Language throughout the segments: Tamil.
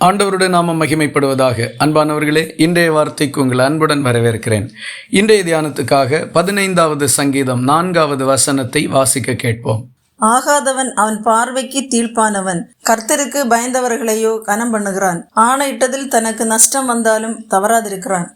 ஆண்டவருடைய நாமம் மகிமைப்படுவதாக. அன்பானவர்களே இன்றைய வார்த்தைக்கு உங்கள் அன்புடன் வரவேற்கிறேன். இன்றைய தியானத்துக்காக பதினைந்தாவது சங்கீதம் நான்காவது வசனத்தை வாசிக்க கேட்போம். ஆகாதவன் அவன் பார்வைக்கு தீர்ப்பானவன். கர்த்தருக்கு பயந்தவர்களையோ கனம் பண்ணுகிறான். ஆணையிட்டதில் தனக்கு நஷ்டம் வந்தாலும் தவறாதிருக்கிறான்.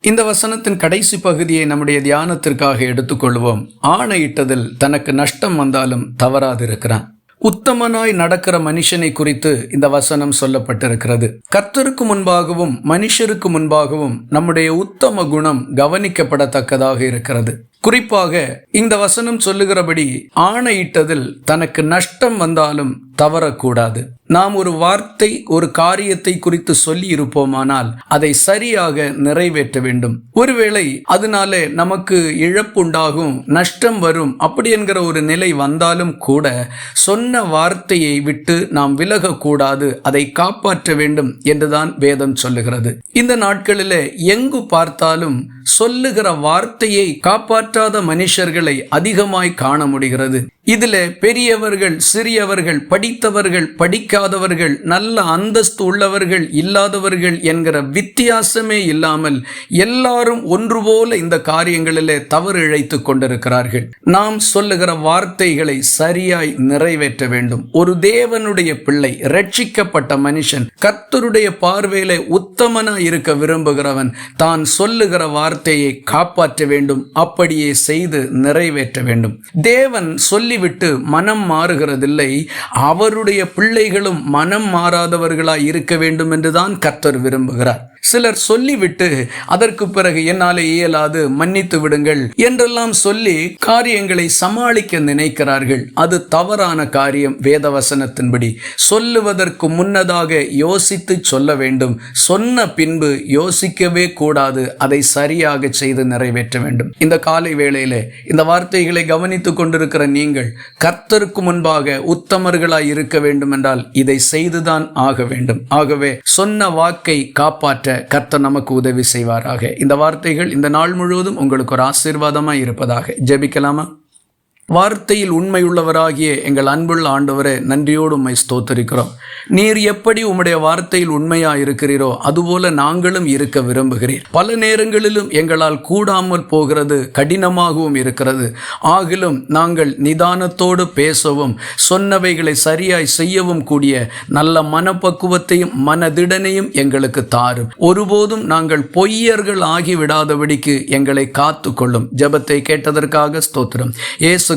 இந்த வசனத்தின் கடைசி பகுதியை நம்முடைய தியானத்திற்காக எடுத்துக்கொள்வோம். ஆணையிட்டதில் தனக்கு நஷ்டம் வந்தாலும் தவறாதிருக்கிறான். உத்தமனாய் நடக்கிற மனுஷனை குறித்து இந்த வசனம் சொல்லப்பட்டிருக்கிறது. கர்த்தருக்கு முன்பாகவும் மனுஷருக்கு முன்பாகவும் நம்முடைய உத்தம குணம் கவனிக்கப்படத்தக்கதாக இருக்கிறது. குறிப்பாக இந்த வசனம் சொல்லுகிறபடி ஆணையிட்டதில் தனக்கு நஷ்டம் வந்தாலும் தவறக்கூடாது. நாம் ஒரு வார்த்தை ஒரு காரியத்தை குறித்து சொல்லி இருப்போமானால் அதை சரியாக நிறைவேற்ற வேண்டும். ஒருவேளை அதனால நமக்கு இழப்புண்டாகும் நஷ்டம் வரும் அப்படி என்கிற ஒரு நிலை வந்தாலும் கூட சொன்ன வார்த்தையை விட்டு நாம் விலகக்கூடாது அதை காப்பாற்ற வேண்டும் என்றுதான் வேதம் சொல்லுகிறது. இந்த நாட்களில் எங்கு பார்த்தாலும் சொல்லுகிற வார்த்தையை காப்பாற்றாத மனுஷர்களை அதிகமாய் காண முடிகிறது. இதுல பெரியவர்கள் சிறியவர்கள் படித்தவர்கள் படிக்காதவர்கள் நல்ல அந்தஸ்து உள்ளவர்கள் இல்லாதவர்கள் என்கிற வித்தியாசமே இல்லாமல் எல்லாரும் ஒன்று போல இந்த காரியங்களிலே தவறு இழைத்துக் கொண்டிருக்கிறார்கள். நாம் சொல்லுகிற வார்த்தைகளை சரியாய் நிறைவேற்ற வேண்டும். ஒரு தேவனுடைய பிள்ளை ரட்சிக்கப்பட்ட மனுஷன் கர்த்தருடைய பார்வையில உத்தமனா இருக்க விரும்புகிறவன் தான் சொல்லுகிற வார்த்தை வார்த்தையை காப்பாற்ற வேண்டும் அப்படியே செய்து நிறைவேற்ற வேண்டும். தேவன் சொல்லிவிட்டு மனம் மாறுகிறதில்லை. அவருடைய பிள்ளைகளும் மனம் மாறாதவர்களாய் இருக்க வேண்டும் என்றுதான் கர்த்தர் விரும்புகிறார். சிலர் சொல்லிவிட்டு அதற்கு பிறகு என்னாலே இயலாது மன்னித்து விடுங்கள் என்றெல்லாம் சொல்லி காரியங்களை சமாளிக்க நினைக்கிறார்கள். அது தவறான காரியம் வேதவசனத்தின்படி. சொல்லுவதற்கு முன்னதாக யோசித்து சொல்ல வேண்டும். சொன்ன பின்பு யோசிக்கவே கூடாது. அதை சரியாக செய்து நிறைவேற்ற வேண்டும். இந்த காலை வேளையிலே இந்த வார்த்தைகளை கவனித்துக் கொண்டிருக்கிற நீங்கள் கர்த்தருக்கு முன்பாக உத்தமர்களாய் இருக்க வேண்டும் என்றால் இதை செய்துதான் ஆக வேண்டும். ஆகவே சொன்ன வாக்கை காப்பாற்ற கர்த்தர் நமக்கு உதவி செய்வாராக. இந்த வார்த்தைகள் இந்த நாள் முழுவதும் உங்களுக்கு ஒரு ஆசீர்வாதமாய் இருப்பதாக. ஜெபிக்கலாமா? வார்த்தையில் உண்மையுள்ளவராகிய எங்கள் அன்புள்ள ஆண்டவரே நன்றியோடு உண்மை ஸ்தோத்தரிக்கிறோம். நீர் எப்படி உம்முடைய வார்த்தையில் உண்மையா இருக்கிறீரோ அதுபோல நாங்களும் இருக்க விரும்புகிறீர் பல நேரங்களிலும் எங்களால் கூடாமல் போகிறது கடினமாகவும் இருக்கிறது. ஆகிலும் நாங்கள் நிதானத்தோடு பேசவும் சொன்னவைகளை சரியாய் செய்யவும் கூடிய நல்ல மனப்பக்குவத்தையும் மனதிடனையும் எங்களுக்கு தாரும். ஒருபோதும் நாங்கள் பொய்யர்கள் ஆகிவிடாதபடிக்கு எங்களை காத்து கொள்ளும் ஜெபத்தை கேட்டதற்காக ஸ்தோத்திரம். ஏசு